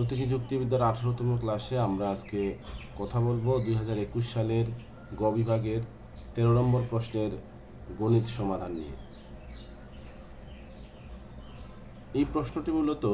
প্রতীকী যুক্তিবিদ্যার আঠারোতম ক্লাসে আমরা আজকে কথা বলব দুই হাজার একুশ সালের গ বিভাগের তেরো নম্বর প্রশ্নের গণিত সমাধান নিয়ে। এই প্রশ্নটি মূলত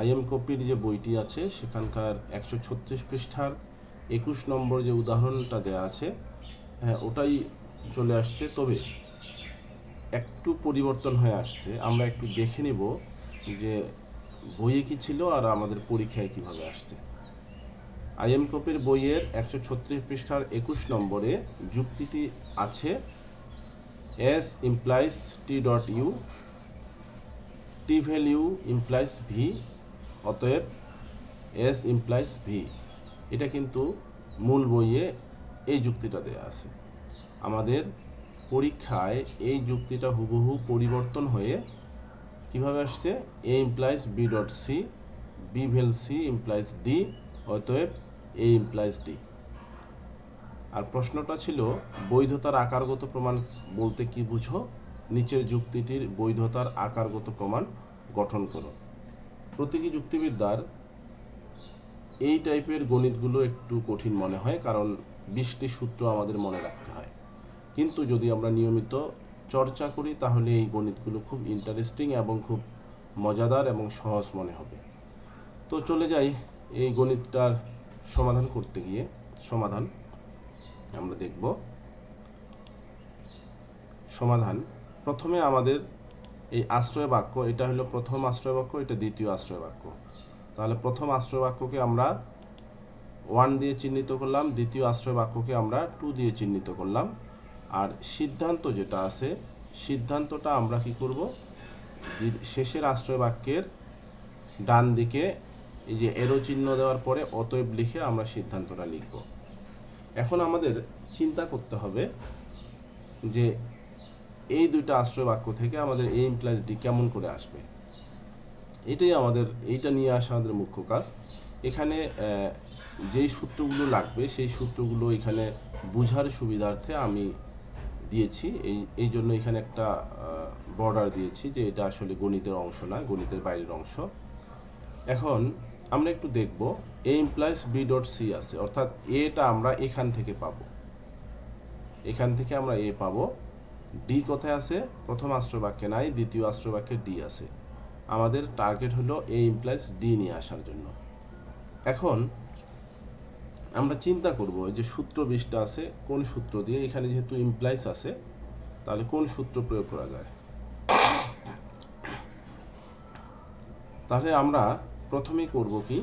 আইএম কপির যে বইটি আছে, সেখানকার একশো ছত্রিশ পৃষ্ঠার একুশ নম্বর যে উদাহরণটা দেওয়া আছে হ্যাঁ ওটাই চলে আসছে। তবে একটু পরিবর্তন হয়ে আসছে। আমরা একটু দেখে নিব যে বইয়ে কি ছিল আর আমাদের পরীক্ষায় কীভাবে আসছে? আইএম কপির বইয়ের একশো ছত্রিশ পৃষ্ঠার একুশ নম্বরে যুক্তিটি আছে, S implies T dot U, T value implies V, অতএব এস ইমপ্লাইস ভি। এটা কিন্তু মূল বইয়ে এই যুক্তিটা দেয়া আছে। আমাদের পরীক্ষায় এই যুক্তিটা হুবহু পরিবর্তন হয়ে কীভাবে আসছে? A implies B dot C B vel C implies D অতএব এ ইমপ্লাইজ ডি আর প্রশ্নটা ছিল, বৈধতার আকারগত প্রমাণ বলতে কি বুঝো? নিচের যুক্তিটির বৈধতার আকারগত প্রমাণ গঠন করো। প্রতীকী যুক্তিবিদ্যার এই টাইপের গণিতগুলো একটু কঠিন মনে হয়, কারণ বিশটি সূত্র আমাদের মনে রাখতে হয়। কিন্তু যদি আমরা নিয়মিত চর্চা করি, তাহলে এই গণিতগুলো খুব ইন্টারেস্টিং এবং খুব মজাদার এবং সহজ মনে হবে। তো চলে যাই এই গণিতটার সমাধান করতে গিয়ে। সমাধান আমরা দেখব। সমাধান, প্রথমে আমাদের এই আশ্রয় বাক্য, এটা হলো প্রথম আশ্রয় বাক্য, এটা দ্বিতীয় আশ্রয় বাক্য। তাহলে প্রথম আশ্রয় বাক্যকে আমরা ওয়ান দিয়ে চিহ্নিত করলাম, দ্বিতীয় আশ্রয় বাক্যকে আমরা টু দিয়ে চিহ্নিত করলাম। আর সিদ্ধান্ত যেটা আছে, সিদ্ধান্তটা আমরা কি করব? শেষের আশ্রয় বাক্যের ডান দিকে এই যে এরো চিহ্ন দেওয়ার পরে অতএব লিখে আমরা সিদ্ধান্তটা লিখব। এখন আমাদের চিন্তা করতে হবে যে এই দুইটা আশ্রয় বাক্য থেকে আমাদের এ ইমপ্লাইজ ডি কেমন করে আসবে? এটাই আমাদের, এইটা নিয়ে আসা আমাদের মুখ্য কাজ। এখানে যেই সূত্রগুলো লাগবে, সেই সূত্রগুলো এখানে বুঝার সুবিধার্থে আমি দিয়েছি। এই এই জন্য এখানে একটা বর্ডার দিয়েছি যে এটা আসলে গণিতের অংশ না গণিতের বাইরের অংশ। এখন আমরা একটু দেখব A implies B dot C আছে, অর্থাৎ এটা আমরা এখান থেকে পাবো। এখান থেকে আমরা এ পাবো। ডি কোথায় আছে? প্রথম আশ্রয় বাক্যে নাই, দ্বিতীয় আশ্রয় বাক্যে ডি আছে। আমাদের টার্গেট হলো এ ইমপ্লাইজ ডি নিয়ে আসার জন্য। এখন আমরা চিন্তা করব যে সূত্র বিশটা আছে, কোন সূত্র দিয়ে, এখানে যেহেতু ইমপ্লাইজ আছে, তাহলে কোন সূত্র প্রয়োগ করা যায়? তাহলে আমরা প্রথমেই করব কি?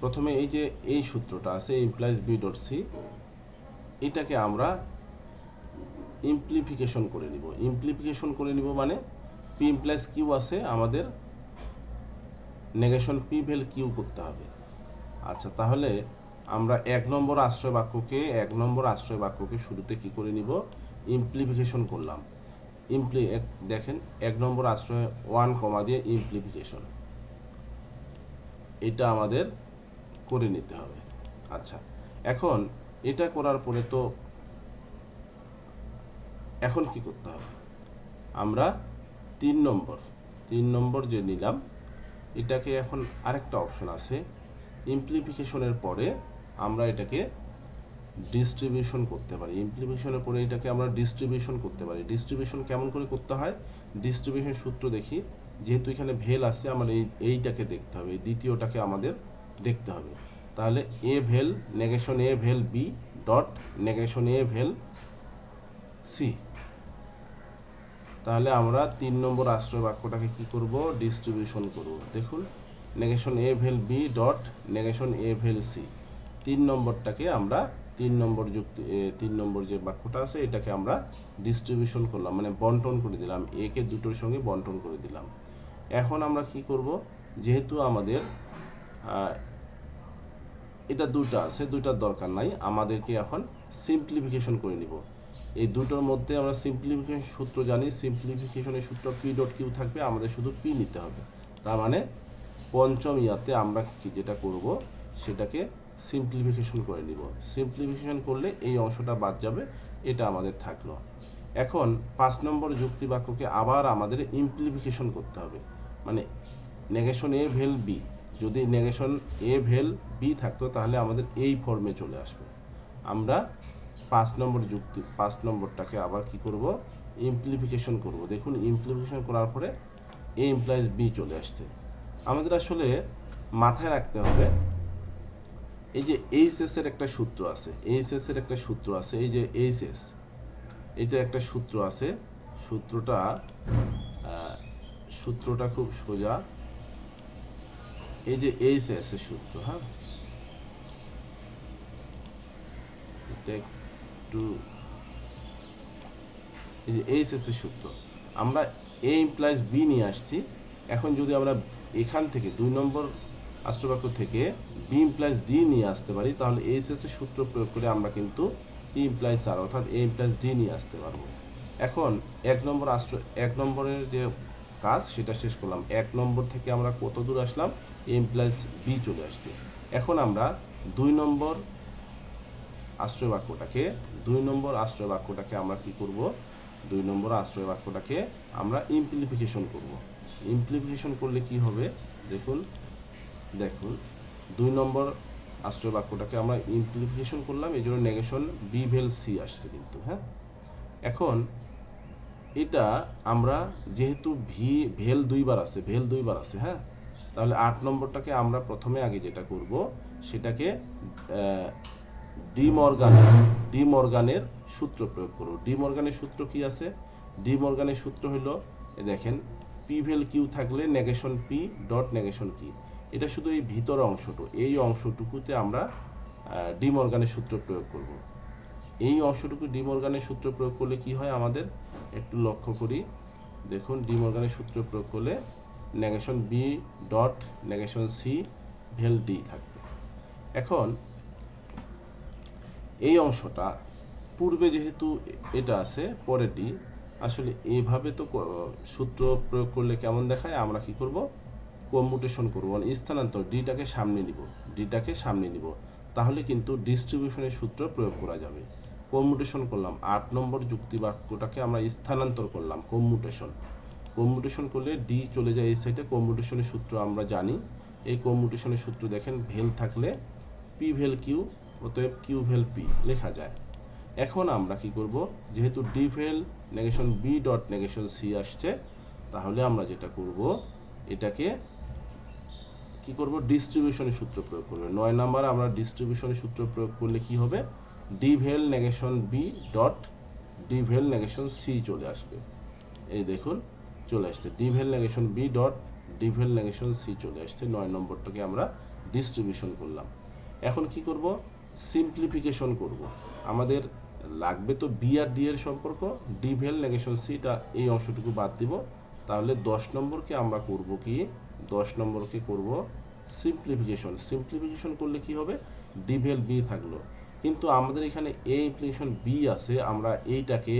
প্রথমে এই যে এই সূত্রটা আছে ইমপ্লাইজ বি ডট সি এটাকে আমরা ইমপ্লিফিকেশন করে নিব। ইমপ্লিফিকেশন করে নিব মানে পি ইমপ্লাইজ কিউ আছে, আমাদের নেগেশন পি ভেল কিউ করতে হবে। আচ্ছা তাহলে আমরা এক নম্বর আশ্রয় বাক্যকে, এক নম্বর আশ্রয় বাক্যকে শুরুতে কি করে নিব? ইমপ্লিফিকেশন করলাম। ইমপ্লি দেখেন, এক নম্বর আশ্রয় ওয়ান কমা দিয়ে ইমপ্লিফিকেশন এটা আমাদের করে নিতে হবে। আচ্ছা এখন এটা করার পরে তো এখন কি করতে হবে? আমরা তিন নম্বর তিন নম্বর যে নিলাম, এটাকে এখন আরেকটা অপশন আছে। ইমপ্লিফিকেশনের পরে আমরা এটাকে ডিস্ট্রিবিউশন করতে পারি। ইমপ্লিফিকেশনের পরে এটাকে আমরা ডিস্ট্রিবিউশন করতে পারি। ডিস্ট্রিবিউশন কেমন করে করতে হয়? ডিস্ট্রিবিউশন সূত্র দেখি। যেহেতু এখানে ভেল আছে আমার এই, এইটাকে দেখতে হবে। এই দ্বিতীয়টাকে আমাদের দেখতে হবে। তাহলে A vel negation A vel B dot negation A vel C তাহলে আমরা তিন নম্বর আশ্রয় বাক্যটাকে কি করব? ডিস্ট্রিবিউশন করব। দেখুন negation A vel B dot negation A vel C তিন নম্বরটাকে আমরা তিন নম্বর যুক্তি তিন নম্বর যে বাক্যটা আছে, এটাকে আমরা ডিস্ট্রিবিউশন করলাম মানে বন্টন করে দিলাম। একে দুটোর সঙ্গে বন্টন করে দিলাম। এখন আমরা কি করব? যেহেতু আমাদের এটা দুটো আছে দুটার দরকার নাই, আমাদেরকে এখন সিম্পলিফিকেশন করে নিব। এই দুটোর মধ্যে আমরা সিম্পলিফিকেশন সূত্র জানি সিম্পলিফিকেশনের সূত্র পি ডট কিউ থাকবে, আমাদের শুধু পি নিতে হবে। তার মানে পঞ্চম ইয়াতে আমরা যেটা করব, সেটাকে সিম্পলিফিকেশন করে নিব। সিম্পলিফিকেশন করলে এই অংশটা বাদ যাবে, এটা আমাদের থাকল। এখন পাঁচ নম্বর যুক্তি বাক্যকে আবার আমাদের ইমপ্লিফিকেশন করতে হবে। মানে নেগেশন এ ভেল বি যদি নেগেশন এ ভেল বি থাকতো তাহলে আমাদের এই ফর্মে চলে আসবে। আমরা পাঁচ নম্বর যুক্তি, পাঁচ নম্বরটাকে আবার কি করব? ইমপ্লিফিকেশন করব। দেখুন ইমপ্লিফিকেশন করার পরে এ ইমপ্লাইজ বি চলে আসছে। আমাদের আসলে মাথায় রাখতে হবে এই যে এইচএস এর একটা সূত্র আছে এইচএস এর একটা সূত্র আছে, এই যে এইচএস এটার একটা সূত্র আছে, সূত্রটা সূত্রটা খুব সোজা, এই যে এইচএস এর সূত্র হ্যাঁ? এটা একটু, এই যে এইচএস এর সূত্র, আমরা এ ইমপ্লাইজ বি নিয়ে আসছি, এখন যদি আমরা এখান থেকে দুই নম্বর আষ্টবাক্য থেকে বি ইমপ্লাইজ ডি নিয়ে আসতে পারি, তাহলে এইচএস এর সূত্র প্রয়োগ করে আমরা কিন্তু ই ইমপ্লাইজ আর অর্থাৎ এ ইমপ্লাইজ ডি নিয়ে আসতে পারব। এখন এক নম্বর আষ্ট্র এক নম্বরের যে কাজ, সেটা শেষ করলাম। এক নম্বর থেকে আমরা কত দূর আসলাম? এ ইমপ্লাইজ বি চলে আসছে। এখন আমরা দুই নম্বর আশ্রয় বাক্যটাকে দুই নম্বর আশ্রয় বাক্যটাকে আমরা কি করব? দুই নম্বর আশ্রয় বাক্যটাকে আমরা ইমপ্লিফিকেশন করব। ইমপ্লিফিকেশন করলে কি হবে? দেখুন দেখুন দুই নম্বর আশ্রয় বাক্যটাকে আমরা ইমপ্লিফিকেশন করলাম এই জন্য নেগেশন বি ভেল সি আসছে কিন্তু হ্যাঁ? এখন এটা আমরা যেহেতু ভি ভেল দুইবার আছে ভেল দুইবার আছে হ্যাঁ? তাহলে আট নম্বরটাকে আমরা প্রথমে আগে যেটা করব সেটাকে আহ, ডি মর্গানের ডি মর্গানের সূত্র প্রয়োগ করব। ডি মর্গানের সূত্র কি আছে? ডি মর্গানের সূত্র হলো দেখেন পি ভেল কিউ থাকলে নেগেশন পি ডট নেগেশন কি এটা শুধু এই ভিতর অংশটুকু এই অংশটুকুতে আমরা ডি মর্গানের সূত্র প্রয়োগ করব। এই অংশটুকু ডি মর্গানের সূত্র প্রয়োগ করলে কি হয় আমাদের? একটু লক্ষ্য করি। দেখুন ডি মর্গানের সূত্র প্রয়োগ করলে negation B dot negation C vel D থাকবে। এখন, এই অংশটা, পূর্বে যেহেতু এটা আছে, পরের ডি আসলে এইভাবে তো সূত্র প্রয়োগ করলে কেমন দেখায়? আমরা কি করব? কম্যুটেশন করব মানে স্থানান্তর ডিটাকে সামনে নিব ডিটাকে সামনে নিব, তাহলে কিন্তু ডিস্ট্রিবিউশনের সূত্র প্রয়োগ করা যাবে। কম্যুটেশন করলাম, আট নম্বর যুক্তি বাক্যটাকে আমরা স্থানান্তর করলাম কম্যুটেশন কম্যুটেশন করলে ডি চলে যায় এই সাইডে কম্যুটেশনের সূত্র আমরা জানি। এই কম্যুটেশনের সূত্র দেখেন, ভেল থাকলে পি ভেল কিউ অতএব কিউ ভেল পি লেখা যায়। এখন আমরা কি করব, যেহেতু D vel negation B dot negation C আসছে, তাহলে আমরা যেটা করব, এটাকে কি করব? ডিস্ট্রিবিউশনের সূত্র প্রয়োগ করবে। নয় নাম্বার, আমরা ডিস্ট্রিবিউশনের সূত্র প্রয়োগ করলে কি হবে? D vel negation B dot D vel negation C চলে আসবে। এই দেখুন, চলে আসছে। D vel negation B dot D vel negation C চলে আসছে। নয় নম্বরটাকে আমরা ডিস্ট্রিবিউশন করলাম। এখন কি করব? সিম্পলিফিকেশন করব। আমাদের লাগবে তো বি আর ডি এর সম্পর্ক। ডিভেল নেগেশন সিটা এই অংশটুকু বাদ দিব। তাহলে দশ নম্বরকে আমরা করব কি? দশ নম্বরকে করব? সিম্পলিফিকেশন সিম্পলিফিকেশন করলে কি হবে? ডিভেল বি থাকল। কিন্তু আমাদের এখানে এ ইমপ্লিকেশন বি আছে, আমরা এইটাকে,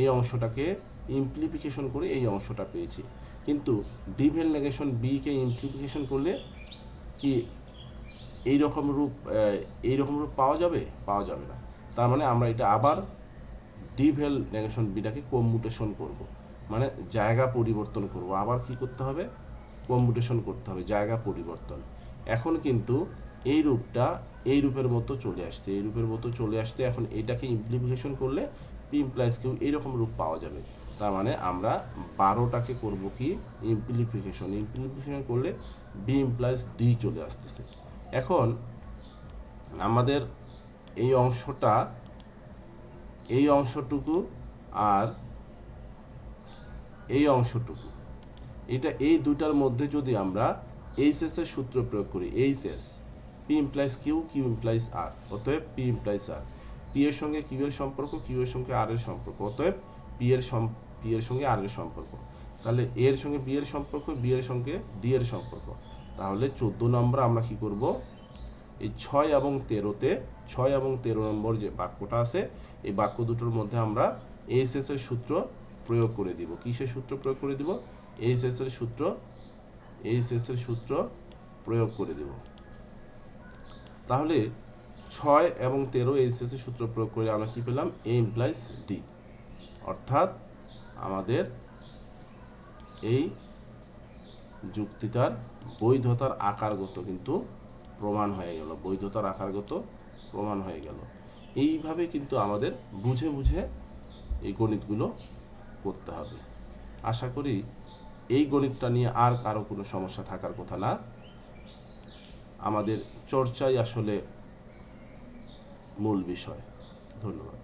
এই অংশটাকে ইমপ্লিফিকেশন করে এই অংশটা পেয়েছি। কিন্তু ডিভেল নেগেশন বিকে ইমপ্লিফিকেশন করলে কি এই রকম রূপ এই রকম রূপ পাওয়া যাবে? পাওয়া যাবে না। তার মানে আমরা এটা আবার ডিভেল নেগেশন বিটাকে কম্যুটেশন করব। মানে জায়গা পরিবর্তন করব। আবার কি করতে হবে? কম্যুটেশন করতে হবে, জায়গা পরিবর্তন। এখন কিন্তু এই রূপটা এই রূপের মতো চলে আসছে, এই রূপের মতো চলে আসছে এখন এটাকে ইমপ্লিফিকেশন করলে পি ইমপ্লাইজ কেউ এইরকম রূপ পাওয়া যাবে। তার মানে আমরা বারোটাকে করব কি? ইমপ্লিফিকেশন ইমপ্লিফিকেশন করলে বি ইমপ্লাইজ ডি চলে আসতেছে। এখন আমাদের এই অংশটা, এই অংশটুকু আর এই অংশটুকু। এটা এই দুটার মধ্যে যদি আমরা এইচএস এর সূত্র প্রয়োগ করি HS P implies Q Q implies R অতএব পি ইমপ্লাইজ আর পি এর সঙ্গে কিউ এর সম্পর্ক কিউ এর সঙ্গে আর এর সম্পর্ক, অতএব পি এর পি এর সঙ্গে আর এর সম্পর্ক। তাহলে এর সঙ্গে বি এর সম্পর্ক বি এর সঙ্গে ডি এর সম্পর্ক। তাহলে চোদ্দ নম্বর আমরা কি করব? এই ছয় এবং তেরোতে, ছয় এবং তেরো নম্বর যে বাক্যটা আছে, এই বাক্য দুটোর মধ্যে আমরা এইচএস এর সূত্র প্রয়োগ করে দিব। কিসের সূত্র প্রয়োগ করে দিব? এইচএস এর সূত্র এইচএস এর সূত্র প্রয়োগ করে দিব। তাহলে ছয় এবং তেরো এইচএস এর সূত্র প্রয়োগ করে আমরা কি পেলাম? এ ইমপ্লাইজ ডি অর্থাৎ আমাদের এই যুক্তিটার বৈধতার আকারগত কিন্তু প্রমাণ হয়ে গেল। বৈধতার আকারগত প্রমাণ হয়ে গেল। এইভাবে কিন্তু আমাদের বুঝে বুঝে এই গণিতগুলো করতে হবে। আশা করি এই গণিতটা নিয়ে আর কারও কোনো সমস্যা থাকার কথা না। আমাদের চর্চাই আসলে মূল বিষয়। ধন্যবাদ।